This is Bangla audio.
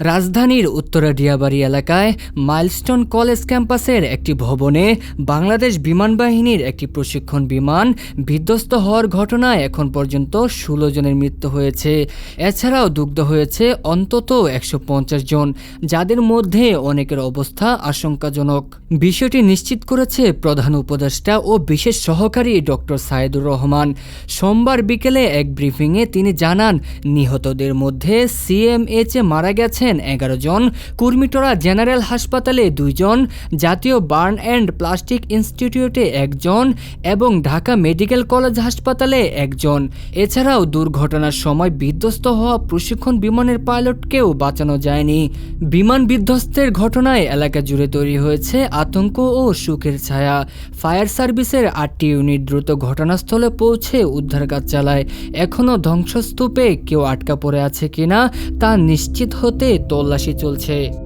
রাজধানীর উত্তরা ডিয়াবাড়ি এলাকায় মাইলস্টোন কলেজ ক্যাম্পাসের একটি ভবনে বাংলাদেশ বিমান বাহিনীর একটি প্রশিক্ষণ বিমান বিধ্বস্ত হওয়ার ঘটনায় এখন পর্যন্ত ষোলো জনের মৃত্যু হয়েছে। এছাড়াও দুগ্ধ হয়েছে অন্তত একশো পঞ্চাশ জন, যাদের মধ্যে অনেকের অবস্থা আশঙ্কাজনক। বিষয়টি নিশ্চিত করেছে প্রধান উপদেষ্টা ও বিশেষ সহকারী ডক্টর সাইদুর রহমান। সোমবার বিকেলে এক ব্রিফিংয়ে তিনি জানান, নিহতদের মধ্যে সিএমএইচে মারা গেছেন এগারো জন। কুর্মিটোরা জেনারেল হাসপাতালে দুইজন জাতীয় বার্ন অ্যান্ড প্লাস্টিক ইনস্টিটিউটে একজন এবং ঢাকা মেডিকেল কলেজ হাসপাতালে একজন এছাড়াও দুর্ঘটনার সময় বিধ্বস্ত হওয়া প্রশিক্ষণ বিমানের পাইলটকেও বাঁচানো যায়নি। বিমান বিধ্বস্তের ঘটনায় এলাকা জুড়ে তৈরি হয়েছে আতঙ্ক ও সুখের ছায়া। ফায়ার সার্ভিসের আটটি ইউনিট দ্রুত ঘটনাস্থলে পৌঁছে উদ্ধার কাজ চালায়। এখনও ধ্বংসস্তূপে কেউ আটকা পড়ে আছে কিনা তা নিশ্চিত হতে তল্লাশি চলছে।